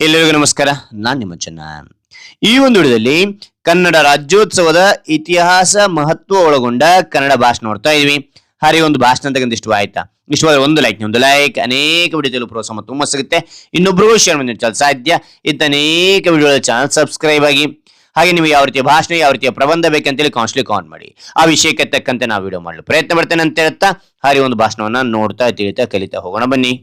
ಎಲ್ಲರಿಗೂ ನಮಸ್ಕಾರ. ನಾನ್ ನಿಮ್ಮ ಚೆನ್ನ. ಈ ಒಂದು ವಿಡಿಯೋದಲ್ಲಿ ಕನ್ನಡ ರಾಜ್ಯೋತ್ಸವದ ಇತಿಹಾಸ ಮಹತ್ವ ಒಳಗೊಂಡ ಕನ್ನಡ ಭಾಷಣ ನೋಡ್ತಾ ಇದೀವಿ. ಹರಿ ಒಂದು ಭಾಷಣ ಅಂತಕ್ಕಂಥ ಇಷ್ಟ ಆಯ್ತಾ? ಇಷ್ಟವಾದ್ರೆ ಒಂದು ಲೈಕ್ ಒಂದು ಲೈಕ್ ಅನೇಕ ವಿಡಿಯೋದಲ್ಲಿ ಪ್ರೋತ್ಸಾಹ ತುಂಬ ಸಿಗುತ್ತೆ. ಇನ್ನೊಬ್ರಿಗೂ ಶೇರ್ ಮಾಡಿ ಚಾನಲ್ ಸಾಧ್ಯ ಇದ್ದ ಅನೇಕ ವಿಡಿಯೋಗಳ ಚಾನಲ್ ಸಬ್ಸ್ಕ್ರೈಬ್ ಆಗಿ. ಹಾಗೆ ನೀವು ಯಾವ ರೀತಿಯ ಭಾಷಣ ಯಾವ ರೀತಿಯ ಪ್ರಬಂಧ ಬೇಕಂತೇಳಿ ಕಾನ್ಸ್ಟ್ಲಿ ಕಾನ್ ಮಾಡಿ. ಆ ವಿಷಯಕ್ಕೆ ತಕ್ಕಂತೆ ನಾವು ವಿಡಿಯೋ ಮಾಡಲು ಪ್ರಯತ್ನ ಪಡ್ತೇನೆ ಅಂತ ಹೇಳ್ತಾ, ಹಾಗೆ ಒಂದು ಭಾಷಣವನ್ನ ನೋಡ್ತಾ, ತಿಳಿತಾ, ಕಲಿತಾ ಹೋಗೋಣ ಬನ್ನಿ.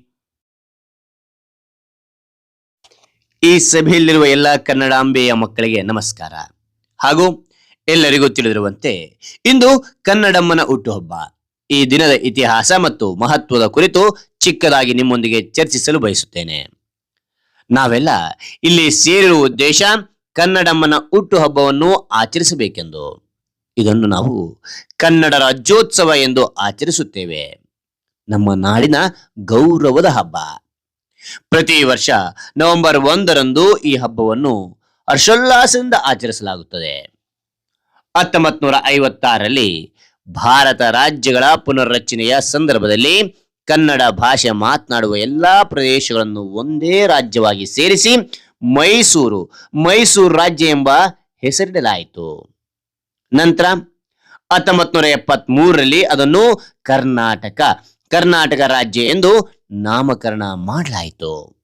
ಈ ಸಭೆಯಲ್ಲಿರುವ ಎಲ್ಲ ಕನ್ನಡಾಂಬೆಯ ಮಕ್ಕಳಿಗೆ ನಮಸ್ಕಾರ. ಹಾಗೂ ಎಲ್ಲರಿಗೂ ತಿಳಿದಿರುವಂತೆ ಇಂದು ಕನ್ನಡಮ್ಮನ ಹುಟ್ಟುಹಬ್ಬ. ಈ ದಿನದ ಇತಿಹಾಸ ಮತ್ತು ಮಹತ್ವದ ಕುರಿತು ಚಿಕ್ಕದಾಗಿ ನಿಮ್ಮೊಂದಿಗೆ ಚರ್ಚಿಸಲು ಬಯಸುತ್ತೇನೆ. ನಾವೆಲ್ಲ ಇಲ್ಲಿ ಸೇರಿರುವ ಉದ್ದೇಶ ಕನ್ನಡಮ್ಮನ ಹುಟ್ಟುಹಬ್ಬವನ್ನು ಆಚರಿಸಬೇಕೆಂದು. ಇದನ್ನು ನಾವು ಕನ್ನಡ ರಾಜ್ಯೋತ್ಸವ ಎಂದು ಆಚರಿಸುತ್ತೇವೆ. ನಮ್ಮ ನಾಡಿನ ಗೌರವದ ಹಬ್ಬ. ಪ್ರತಿ ವರ್ಷ ನವೆಂಬರ್ ಒಂದರಂದು ಈ ಹಬ್ಬವನ್ನು ಹರ್ಷೋಲ್ಲಾಸದಿಂದ ಆಚರಿಸಲಾಗುತ್ತದೆ. ಹತ್ತೊಂಬತ್ ನೂರ ಐವತ್ತಾರರಲ್ಲಿ ಭಾರತ ರಾಜ್ಯಗಳ ಪುನರ್ರಚನೆಯ ಸಂದರ್ಭದಲ್ಲಿ ಕನ್ನಡ ಭಾಷೆ ಮಾತನಾಡುವ ಎಲ್ಲಾ ಪ್ರದೇಶಗಳನ್ನು ಒಂದೇ ರಾಜ್ಯವಾಗಿ ಸೇರಿಸಿ ಮೈಸೂರು ಮೈಸೂರು ರಾಜ್ಯ ಎಂಬ ಹೆಸರಿಡಲಾಯಿತು. ನಂತರ ಹತ್ತೊಂಬತ್ ನೂರ ಎಪ್ಪತ್ತ್ ಮೂರರಲ್ಲಿ ಅದನ್ನು ಕರ್ನಾಟಕ ಕರ್ನಾಟಕ ರಾಜ್ಯ ಎಂದು ನಾಮಕರಣ ಮಾಡಲಾಯಿತು.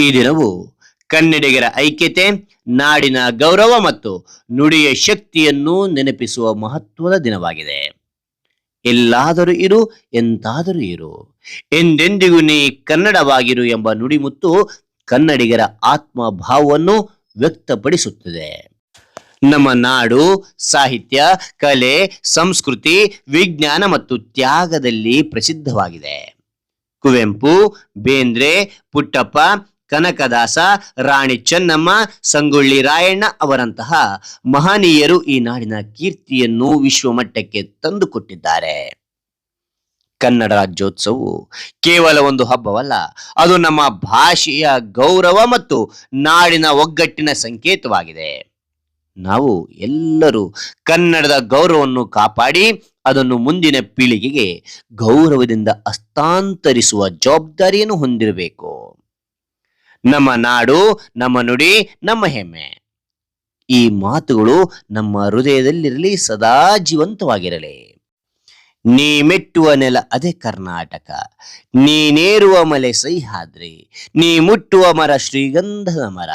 ಈ ದಿನವು ಕನ್ನಡಿಗರ ಐಕ್ಯತೆ, ನಾಡಿನ ಗೌರವ ಮತ್ತು ನುಡಿಯ ಶಕ್ತಿಯನ್ನು ನೆನಪಿಸುವ ಮಹತ್ವದ ದಿನವಾಗಿದೆ. ಎಲ್ಲಾದರೂ ಇರು, ಎಂತಾದರೂ ಇರು. ಎಂದೆಂದಿಗೂ ನೀ ಕನ್ನಡವಾಗಿರು ಎಂಬ ನುಡಿಮುತ್ತು ಕನ್ನಡಿಗರ ಆತ್ಮಭಾವವನ್ನು ವ್ಯಕ್ತಪಡಿಸುತ್ತದೆ. ನಮ್ಮ ನಾಡು, ಸಾಹಿತ್ಯ, ಕಲೆ, ಸಂಸ್ಕೃತಿ, ವಿಜ್ಞಾನ ಮತ್ತು ತ್ಯಾಗದಲ್ಲಿ ಪ್ರಸಿದ್ಧವಾಗಿದೆ. ಕುವೆಂಪು, ಬೇಂದ್ರೆ, ಪುಟ್ಟಪ್ಪ, ಕನಕದಾಸ, ರಾಣಿ ಚೆನ್ನಮ್ಮ, ಸಂಗೊಳ್ಳಿ ರಾಯಣ್ಣ ಅವರಂತಹ ಮಹನೀಯರು ಈ ನಾಡಿನ ಕೀರ್ತಿಯನ್ನು ವಿಶ್ವಮಟ್ಟಕ್ಕೆ ತಂದುಕೊಟ್ಟಿದ್ದಾರೆ. ಕನ್ನಡ ರಾಜ್ಯೋತ್ಸವವು ಕೇವಲ ಒಂದು ಹಬ್ಬವಲ್ಲ, ಅದು ನಮ್ಮ ಭಾಷೆಯ ಗೌರವ ಮತ್ತು ನಾಡಿನ ಒಗ್ಗಟ್ಟಿನ ಸಂಕೇತವಾಗಿದೆ. ನಾವು ಎಲ್ಲರೂ ಕನ್ನಡದ ಗೌರವವನ್ನು ಕಾಪಾಡಿ ಅದನ್ನು ಮುಂದಿನ ಪೀಳಿಗೆಗೆ ಗೌರವದಿಂದ ಹಸ್ತಾಂತರಿಸುವ ಜವಾಬ್ದಾರಿಯನ್ನು ಹೊಂದಿರಬೇಕು. ನಮ್ಮ ನಾಡು, ನಮ್ಮ ನುಡಿ, ನಮ್ಮ ಹೆಮ್ಮೆ. ಈ ಮಾತುಗಳು ನಮ್ಮ ಹೃದಯದಲ್ಲಿರಲಿ ಸದಾ ಜೀವಂತವಾಗಿರಲಿ. ನೀ ಮೆಟ್ಟುವ ನೆಲ ಅದೇ ಕರ್ನಾಟಕ. ನೀನೇರುವ ಮಲೆ ಸಹ್ಯಾದ್ರಿ. ನೀ ಮುಟ್ಟುವ ಮರ ಶ್ರೀಗಂಧದ ಮರ.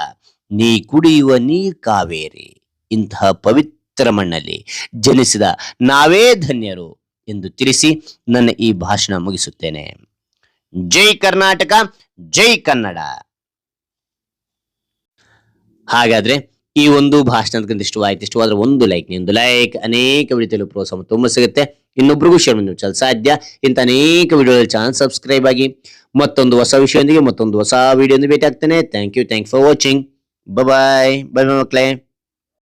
ನೀ ಕುಡಿಯುವ ನೀರ್ ಕಾವೇರಿ. ಇಂತಹ ಪವಿತ್ರ ಮಣ್ಣಲ್ಲಿ ಜನಿಸಿದ ನಾವೇ ಧನ್ಯರು ಎಂದು ತಿಳಿಸಿ ನನ್ನ ಈ ಭಾಷಣ ಮುಗಿಸುತ್ತೇನೆ. ಜೈ ಕರ್ನಾಟಕ, ಜೈ ಕನ್ನಡ. ಹಾಗಾದ್ರೆ ಈ ಒಂದು ಭಾಷಣದ ಇಷ್ಟವಾಯ್ತು ಇಷ್ಟವಾದ್ರೆ ಒಂದು ಲೈಕ್ ಒಂದು ಲೈಕ್ ಅನೇಕ ವಿಡಿಯೋದಲ್ಲಿ ಪ್ರೋತ್ಸಾಹ ತುಂಬ ಸಿಗುತ್ತೆ. ಇನ್ನೊಬ್ರಿಗೂ ಶೇರ್ ಮಾಡಿ ಸಾಧ್ಯ? ಇಂಥ ಅನೇಕ ವಿಡಿಯೋದಲ್ಲಿ ಚಾನಲ್ ಸಬ್ಸ್ಕ್ರೈಬ್ ಆಗಿ ಮತ್ತೊಂದು ಹೊಸ ವಿಷಯದೊಂದಿಗೆ ಮತ್ತೊಂದು ಹೊಸ ವಿಡಿಯೋ ಭೇಟಿ ಆಗ್ತೇನೆ thank you thank for watching bye bye bye ಮಕ್ಕಳೇ.